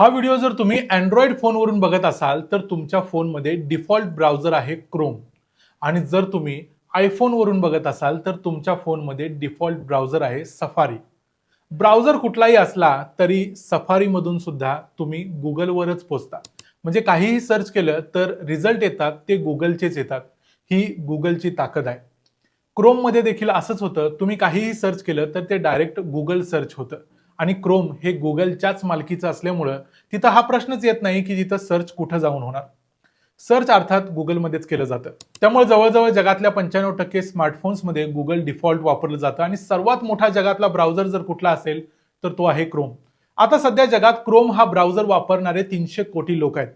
हा व्हिडिओ जर तुम्ही अँड्रॉइड फोनवरून बघत असाल तर तुमच्या फोनमध्ये डिफॉल्ट ब्राउझर आहे क्रोम आणि जर तुम्ही आयफोनवरून बघत असाल तर तुमच्या फोनमध्ये डिफॉल्ट ब्राउझर आहे सफारी ब्राउझर कुठलाही असला तरी सफारीमधून सुद्धा तुम्ही गुगलवरच पोचता. म्हणजे काहीही सर्च केलं तर रिझल्ट येतात ते गुगलचेच येतात. ही गुगलची ताकद आहे. क्रोममध्ये देखील असंच होतं. तुम्ही काहीही सर्च केलं तर ते डायरेक्ट गुगल सर्च होतं. आणि क्रोम हे गुगलच्याच मालकीचं असल्यामुळं तिथं हा प्रश्नच येत नाही की तिथं सर्च कुठं जाऊन होणार. सर्च अर्थात गुगलमध्येच केलं जातं. त्यामुळे जवळजवळ जगातल्या पंच्याण्णव टक्के स्मार्टफोन्समध्ये गुगल डिफॉल्ट वापरलं जातं आणि सर्वात मोठा जगातला ब्राउझर जर कुठला असेल तर तो आहे क्रोम आता सध्या जगात क्रोम हा ब्राउझर वापरणारे तीनशे कोटी लोक आहेत.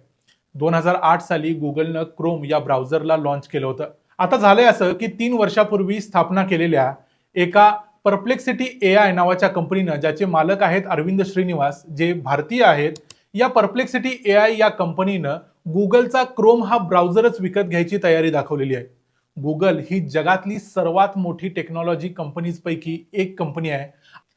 दोन हजार आठ साली गुगलनं क्रोम या ब्राउझरला लॉन्च केलं होतं. आता झालंय असं की तीन वर्षापूर्वी स्थापना केलेल्या एका परप्लेक्सिटी ए आय नावाच्या कंपनीनं ज्याचे मालक आहेत अरविंद श्रीनिवास जे भारतीय आहेत या परप्लेक्सिटी ए आय या कंपनीनं गुगलचा क्रोम हा ब्राउझरच विकत घ्यायची तयारी दाखवलेली आहे. गुगल ही जगातली सर्वात मोठी टेक्नॉलॉजी कंपनीजपैकी एक कंपनी आहे.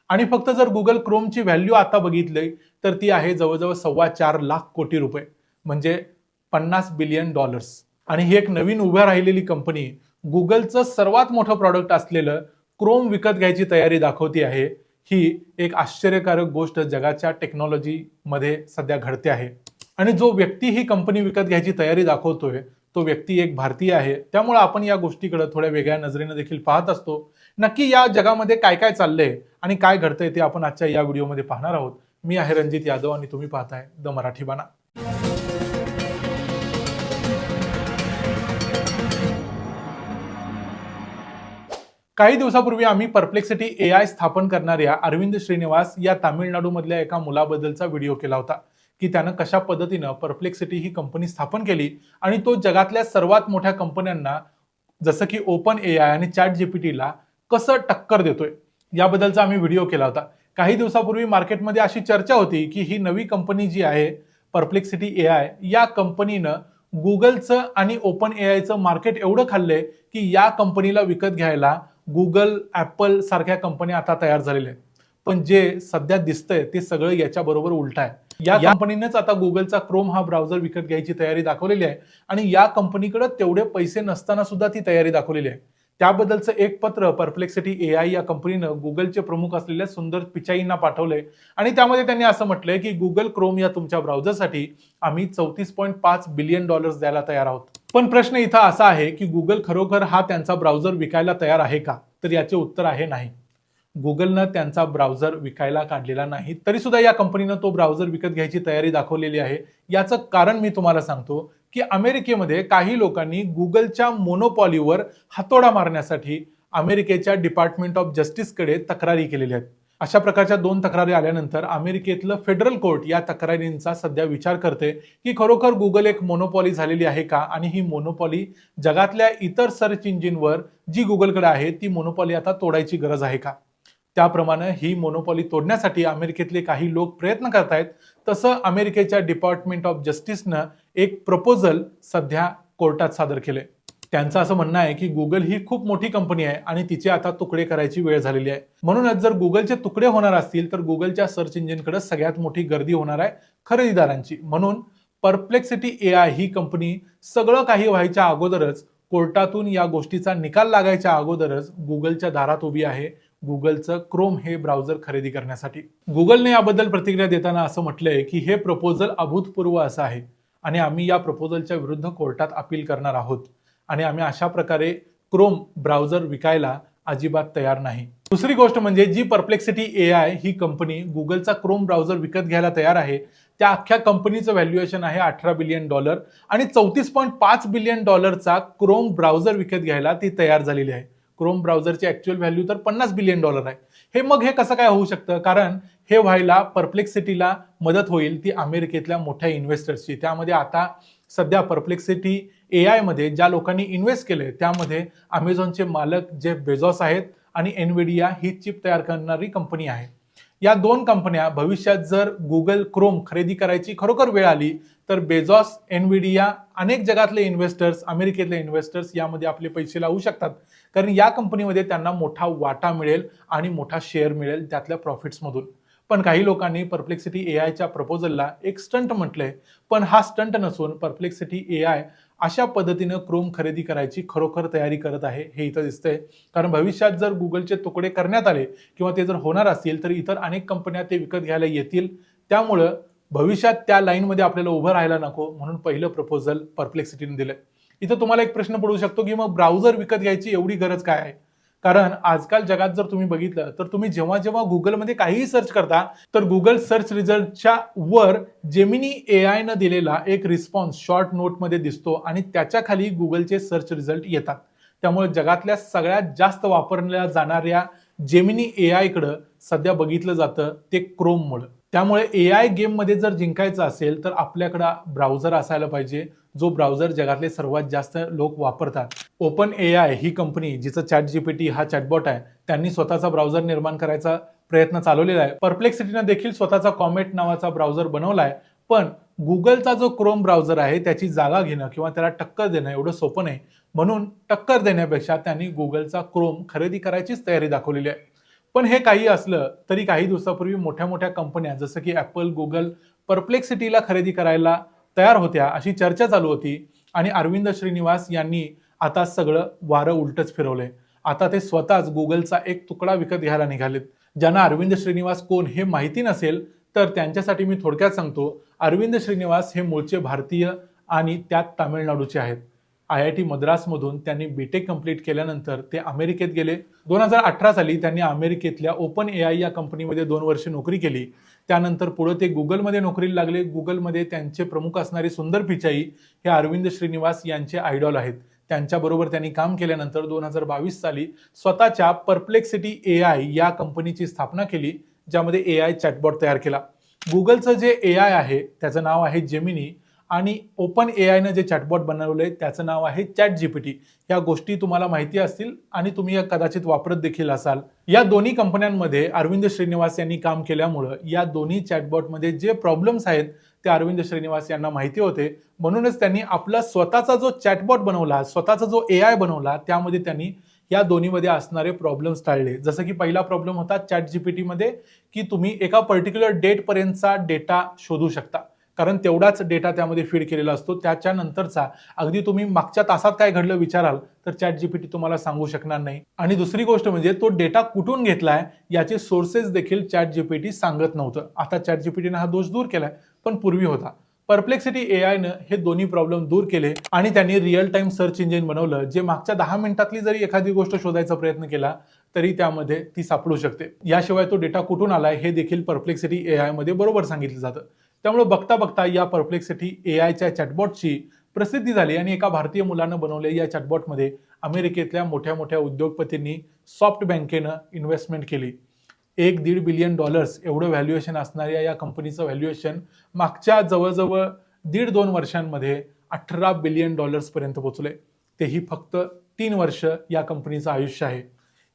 आणि फक्त जर गुगल क्रोमची व्हॅल्यू आता बघितली तर ती आहे जवळजवळ सव्वा चार लाख कोटी रुपये म्हणजे पन्नास बिलियन डॉलर्स आणि ही एक नवीन उभ्या राहिलेली कंपनी गुगलचं सर्वात मोठं प्रॉडक्ट असलेलं क्रोम विकत घ्यायची तयारी दाखवती आहे. ही एक आश्चर्यकारक गोष्ट जगाच्या टेक्नॉलॉजीमध्ये सध्या घडते आहे. आणि जो व्यक्ती ही कंपनी विकत घ्यायची तयारी दाखवतोय तो व्यक्ती एक भारतीय आहे. त्यामुळे आपण या गोष्टीकडे थोड्या वेगळ्या नजरेने देखील पाहत असतो. नक्की या जगामध्ये काय काय चाललंय आणि काय घडतंय ते आपण आजच्या या व्हिडिओमध्ये पाहणार आहोत. मी आहे रणजित यादव आणि तुम्ही पाहताय द मराठी बाणा. काही दिवसापूर्वी आम्ही परप्लेक्सिटी ए आय स्थापन करणाऱ्या अरविंद श्रीनिवास या तामिळनाडूमधल्या एका मुलाबद्दलचा व्हिडिओ केला होता की त्यानं कशा पद्धतीनं परप्लेक्सिटी ही कंपनी स्थापन केली आणि तो जगातल्या सर्वात मोठ्या कंपन्यांना जसं की ओपन ए आय आणि चॅट जीपीटीला कसं टक्कर देतोय याबद्दलचा आम्ही व्हिडिओ केला होता. काही दिवसापूर्वी मार्केटमध्ये अशी चर्चा होती की ही नवी कंपनी जी आहे परप्लेक्सिटी ए आय या कंपनीनं गुगलचं आणि ओपन ए आयचं मार्केट एवढं खाल्लंय की या कंपनीला विकत घ्यायला गुगल ऍपल सारख्या कंपन्या आता तयार झालेल्या आहेत. पण जे सध्या दिसतंय ते सगळं याच्या बरोबर उलट आहे. या कंपनीनेच आता गुगलचा क्रोम हा ब्राउझर विकत घ्यायची तयारी दाखवलेली आहे. आणि या कंपनीकडे तेवढे पैसे नसताना सुद्धा ती तयारी दाखवलेली आहे. त्याबद्दलचं एक पत्र परप्लेक्सिटी ए आय या कंपनीनं गुगलचे प्रमुख असलेल्या सुंदर पिचाईंना पाठवलंय. आणि त्यामध्ये त्यांनी असं म्हटलंय की गुगल क्रोम या तुमच्या ब्राउझरसाठी आम्ही चौतीस पॉईंट पाच बिलियन डॉलर्स द्यायला तयार आहोत. पण प्रश्न इथं असा आहे की गुगल खरोखर हा त्यांचा ब्राउझर विकायला तयार आहे का? तर याचे उत्तर आहे नाही. गुगलनं त्यांचा ब्राउझर विकायला काढलेला नाही. तरी सुद्धा या कंपनीनं तो ब्राउझर विकत घ्यायची तयारी दाखवलेली आहे. याचं कारण मी तुम्हाला सांगतो. की अमेरिकेमध्ये काही लोकांनी गुगलच्या मोनोपॉलीवर हातोडा मारण्यासाठी अमेरिकेच्या डिपार्टमेंट ऑफ जस्टिसकडे तक्रारी केलेल्या आहेत. अशा प्रकारच्या दोन तक्रारी आल्यानंतर अमेरिकेतलं फेडरल कोर्ट या तक्रारींचा सध्या विचार करते की खरोखर गुगल एक मोनोपॉली झालेली आहे का? आणि ही मोनोपॉली जगातल्या इतर सर्च इंजिनवर जी गुगलकडे आहे ती मोनोपॉली आता तोडायची गरज आहे का? त्याप्रमाणे ही मोनोपॉली तोडण्यासाठी अमेरिकेतले काही लोक प्रयत्न करतायत. तसं अमेरिकेच्या डिपार्टमेंट ऑफ जस्टिसनं एक प्रपोजल सध्या कोर्टात सादर केले त्यांचं असं म्हणणं आहे की गुगल ही खूप मोठी कंपनी आहे आणि तिचे आता तुकडे करायची वेळ झालेली आहे. म्हणूनच जर गुगलचे तुकडे होणार असतील तर गुगलच्या सर्च इंजिनकडे सगळ्यात मोठी गर्दी होणार आहे खरेदीदारांची. म्हणून परप्लेक्सिटी ए आय ही कंपनी सगळं काही व्हायच्या अगोदरच कोर्टातून या गोष्टीचा निकाल लागायच्या अगोदरच गुगलच्या दारात उभी आहे. गुगलचं क्रोम हे ब्राउझर खरेदी करण्यासाठी. गुगलने याबद्दल प्रतिक्रिया देताना असं म्हटलंय की हे प्रपोजल अभूतपूर्व असं आहे आणि आम्ही या प्रपोजलच्या विरुद्ध कोर्टात अपील करणार आहोत आणि आम्ही अशा प्रकारे क्रोम ब्राउझर विकायला अजिबात तयार नाही. दुसरी गोष्ट म्हणजे जी परप्लेक्सिटी ए आय ही कंपनी गुगलचा क्रोम ब्राउझर विकत घ्यायला तयार आहे त्या अख्ख्या कंपनीचं व्हॅल्युएशन आहे अठरा बिलियन डॉलर आणि चौतीस पॉईंट पाच बिलियन डॉलरचा क्रोम ब्राउझर विकत घ्यायला ती तयार झालेली आहे. क्रोम ब्राउझरची ॲक्च्युअल व्हॅल्यू तर पन्नास बिलियन डॉलर आहे. हे मग हे कसं काय होऊ शकतं? कारण हे व्हायला परप्लेक्सिटीला मदत होईल ती अमेरिकेतल्या मोठ्या इन्व्हेस्टर्सची त्यामध्ये आता सध्या परप्लेक्सिटी ए आयमध्ये ज्या लोकांनी इन्व्हेस्ट केले त्यामध्ये अमेझॉनचे मालक जे बेझॉस आहेत आणि एनविडिया ही चिप तयार करणारी कंपनी आहे. या दोन कंपन्या भविष्यात जर गुगल क्रोम खरेदी करायची खरोखर वेळ आली तर बेझॉस एनविडिया अनेक जगातले इन्व्हेस्टर्स अमेरिकेतले इन्व्हेस्टर्स यामध्ये आपले पैसे लावू शकतात. कारण या कंपनीमध्ये त्यांना मोठा वाटा मिळेल आणि मोठा शेअर मिळेल त्यातल्या प्रॉफिट्समधून पण काही लोकांनी परप्लेक्सिटी ए आयच्या प्रपोजलला एक स्टंट म्हटलंय. पण हा स्टंट नसून परप्लेक्सिटी ए आय अशा पद्धतीनं क्रोम खरेदी करायची खरोखर तयारी करत आहे हे इथं दिसतंय. कारण भविष्यात जर गुगलचे तुकडे करण्यात आले किंवा ते जर होणार असतील तर इतर अनेक कंपन्या ते विकत घ्यायला येतील. त्यामुळं भविष्यात त्या लाईनमध्ये आपल्याला उभं राहायला नको म्हणून पहिलं प्रपोजल परप्लेक्सिटीने दिलं इथं तुम्हाला एक प्रश्न पडू शकतो की मग ब्राउझर विकत घ्यायची एवढी गरज काय आहे? कारण आजकाल जगात जर तुम्ही बघितलं तर तुम्ही जेव्हा जेव्हा गुगलमध्ये काहीही सर्च करता तर गुगल सर्च रिझल्टच्या वर जेमिनी ए आयनं दिलेला एक रिस्पॉन्स शॉर्ट नोटमध्ये दिसतो आणि त्याच्याखाली गुगलचे सर्च रिझल्ट येतात. त्यामुळे जगातल्या सगळ्यात जास्त वापरल्या जाणाऱ्या जेमिनी ए आयकडं सध्या बघितलं जातं ते क्रोममुळं त्यामुळे ए आय गेममध्ये जर जिंकायचं असेल तर आपल्याकडं ब्राउझर असायला पाहिजे जो ब्राउझर जगातले सर्वात जास्त लोक वापरतात. ओपन ए आय ही कंपनी जिचं चॅट जीपीटी हा चॅटबॉट आहे त्यांनी स्वतःचा ब्राउझर निर्माण करायचा प्रयत्न चालवलेला आहे. परप्लेक्सिटीनं देखील स्वतःचा कॉमेट नावाचा ब्राउझर बनवला आहे पण गुगलचा जो क्रोम ब्राउझर आहे त्याची जागा घेणं किंवा त्याला टक्कर देणं एवढं सोपं नाही. म्हणून टक्कर देण्यापेक्षा त्यांनी गुगलचा क्रोम खरेदी करायचीच तयारी दाखवलेली आहे. पण हे काही असलं तरी काही दिवसापूर्वी मोठ्या मोठ्या कंपन्या जसं की ॲपल गुगल परप्लेक्सिटीला खरेदी करायला तयार होत्या अशी चर्चा चालू होती आणि अरविंद श्रीनिवास यांनी आता सगळं वारं उलटच फिरवलंय. आता ते स्वतःच गुगलचा एक तुकडा विकत घ्यायला निघालेत. ज्यांना अरविंद श्रीनिवास कोण हे माहिती नसेल तर त्यांच्यासाठी मी थोडक्यात सांगतो अरविंद श्रीनिवास हे मूळचे भारतीय आणि त्यात तामिळनाडूचे आहेत. आय आय टी मद्रासमधून त्यांनी बीटेक कंप्लीट केल्यानंतर ते अमेरिकेत गेले. दोन हजार अठरा साली त्यांनी अमेरिकेतल्या ओपन ए आय या कंपनीमध्ये दोन वर्ष नोकरी केली. त्यानंतर पुढे ते गुगलमध्ये नोकरीला लागले. गुगलमध्ये त्यांचे प्रमुख असणारे सुंदर पिचाई हे अरविंद श्रीनिवास यांचे आयडॉल आहेत. त्यांच्याबरोबर त्यांनी काम केल्यानंतर दोन हजार बावीस साली स्वतःच्या परप्लेक्सिटी ए आय या कंपनीची स्थापना केली ज्यामध्ये ए आय चॅटबॉट तयार केला. गुगलचं जे ए आय आहे त्याचं नाव आहे जेमिनी आणि ओपन ए आयनं जे चॅटबॉट बनवले त्याचं नाव आहे चॅट जीपीटी या गोष्टी तुम्हाला माहिती असतील आणि तुम्ही या कदाचित वापरत देखील असाल. या दोन्ही कंपन्यांमध्ये अरविंद श्रीनिवास यांनी काम केल्यामुळं या दोन्ही चॅटबॉटमध्ये जे प्रॉब्लेम्स आहेत ते अरविंद श्रीनिवास यांना माहिती होते. म्हणूनच त्यांनी आपला स्वतःचा जो चॅटबॉट बनवला स्वतःचा जो ए आय बनवला त्यामध्ये त्यांनी या दोन्हीमध्ये असणारे प्रॉब्लेम्स टाळले. जसं की पहिला प्रॉब्लेम होता चॅट जीपीटीमध्ये की तुम्ही एका पर्टिक्युलर डेटपर्यंतचा डेटा शोधू शकता. कारण तेवढाच डेटा त्यामध्ये फीड केलेला असतो. त्याच्यानंतरचा अगदी तुम्ही मागच्या तासात काय घडलं विचाराल तर चॅट जीपीटी तुम्हाला सांगू शकणार नाही. आणि दुसरी गोष्ट म्हणजे तो डेटा कुठून घेतलाय याचे सोर्सेस देखील चॅट जीपीटी सांगत नव्हतं. आता चॅट जीपीटीनं हा दोष दूर केलाय पण पूर्वी होता. परप्लेक्सिटी ए आयनं हे दोन्ही प्रॉब्लेम दूर केले आणि त्यांनी रिअल टाइम सर्च इंजिन बनवलं जे मागच्या दहा मिनिटातली जरी एखादी गोष्ट शोधायचा प्रयत्न केला तरी त्यामध्ये ती सापडू शकते. याशिवाय तो डेटा कुठून आलाय हे देखील परप्लेक्सिटी ए बरोबर सांगितलं जातं. त्यामुळे बघता बघता या परफ्लेक्सिटी ए आयच्या चॅटबॉटची प्रसिद्धी झाली आणि एका भारतीय मुलानं बनवलेल्या या चॅटबॉटमध्ये अमेरिकेतल्या मोठ्या मोठ्या उद्योगपतींनी सॉफ्ट बँकेनं इन्व्हेस्टमेंट केली. एक दीड बिलियन डॉलर्स एवढं व्हॅल्युएशन असणाऱ्या या कंपनीचं व्हॅल्युएशन मागच्या जवळजवळ दीड दोन वर्षांमध्ये अठरा बिलियन डॉलर्सपर्यंत पोहोचले तेही फक्त तीन वर्ष या कंपनीचं आयुष्य आहे.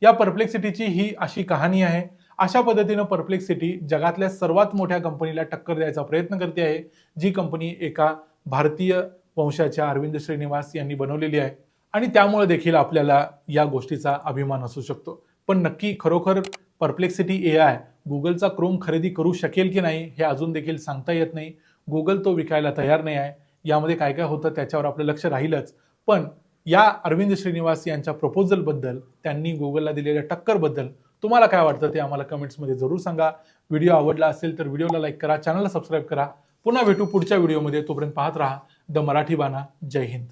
या परप्लेक्सिटीची ही अशी कहाणी आहे. अशा पद्धतीनं परप्लेक्सिटी जगातल्या सर्वात मोठ्या कंपनीला टक्कर द्यायचा प्रयत्न करते आहे जी कंपनी एका भारतीय वंशाच्या अरविंद श्रीनिवास यांनी बनवलेली आहे. आणि त्यामुळे देखील आपल्याला या गोष्टीचा अभिमान असू शकतो. पण नक्की खरोखर परप्लेक्सिटी ए आय गुगलचा क्रोम खरेदी करू शकेल की नाही हे अजून देखील सांगता येत नाही. गुगल तो विकायला तयार नाही आहे. यामध्ये काय काय होतं त्याच्यावर आपलं लक्ष राहीलच. पण या अरविंद श्रीनिवास यांच्या प्रपोजलबद्दल त्यांनी गुगलला दिलेल्या टक्करबद्दल तुम्हाला काय वाटतं ते आम्हाला कमेंट्समध्ये जरूर सांगा. व्हिडिओ आवडला असेल तर व्हिडिओला लाईक करा चॅनलला सबस्क्राईब करा. पुन्हा भेटू पुढच्या व्हिडिओमध्ये. तोपर्यंत पाहत राहा. द मराठी बाणा. जय हिंद.